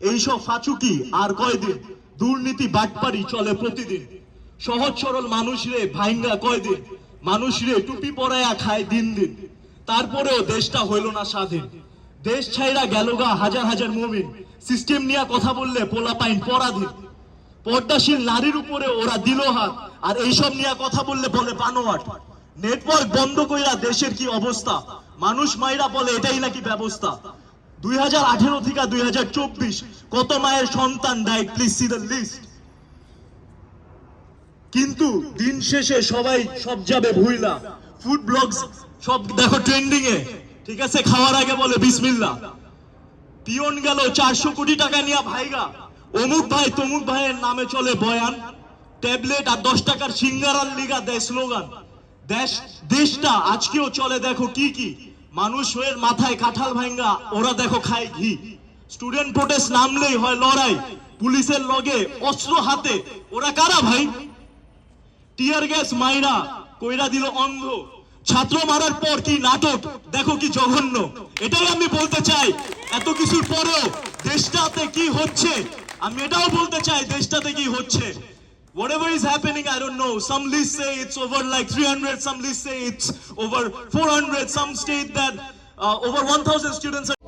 এইসব ফাচুকি আর কয়দিন? দুর্নীতি বাটপারি চলে প্রতিদিন। সহজ সরল মানুষরে ভাইঙ্গা কয়দিন? মানুষরে টুপি পরায়া খায় দিন দিন। তারপরেও দেশটা হইল না স্বাধীন। দেশ ছাইরা গেল গা হাজার হাজার মুমিন। সিস্টেম নিয়ে কথা বললে পোলা পাইন পরাধীন। পর্দাশীল নারীর উপরে ওরা দিল হাত। আর এইসব নিয়ে কথা বললে বলে বানোয়াট। নেটওয়ার্ক বন্ধ কইরা দেশের কি অবস্থা? মানুষ মাইরা বলে এটাই নাকি ব্যবস্থা। দুই হাজার আঠেরো থেকে দুই হাজার চব্বিশ কত মায়ের সন্তান ডাইট প্লিজ সি দ্য লিস্ট কিন্তু দিন শেষে সবাই সব যাবে ভুইলা। ফুড ব্লগস সব দেখো ট্রেন্ডিং এ। ঠিক আছে, খাওয়ার আগে বলে পিয়ন গেল চারশো কোটি টাকা নিয়ে ভাইগা। অমুক ভাই তমুক ভাইয়ের নামে চলে বয়ান। ট্যাবলেট আর দশ টাকার সিঙ্গারার লিগা দেয় স্লোগান দেশ, দেশটা আজকেও চলে, দেখো কি কি। মানুষের মাথায় কাঁঠাল ভাঙ্গা ওরা দেখো খায় ঘি। স্টুডেন্ট প্রোটেস্ট নামলেই হয় লড়াই। পুলিশের লগে অস্ত্র হাতে, ওরা কারা ভাই? টিয়ার গ্যাস মাইরা কইরা দিল অন্ধ। ছাত্র মারার পর কি নাটক? দেখো কি জঘন্য। এটাই আমি বলতে চাই। এত কিছুর পরেও দেশটাতে কি হচ্ছে? আমি এটাও বলতে চাই, দেশটাতে কি হচ্ছে? Whatever is happening, I don't know. Some lists say it's over like 300, some lists say it's over 400, some state that uh, over 1,000 students are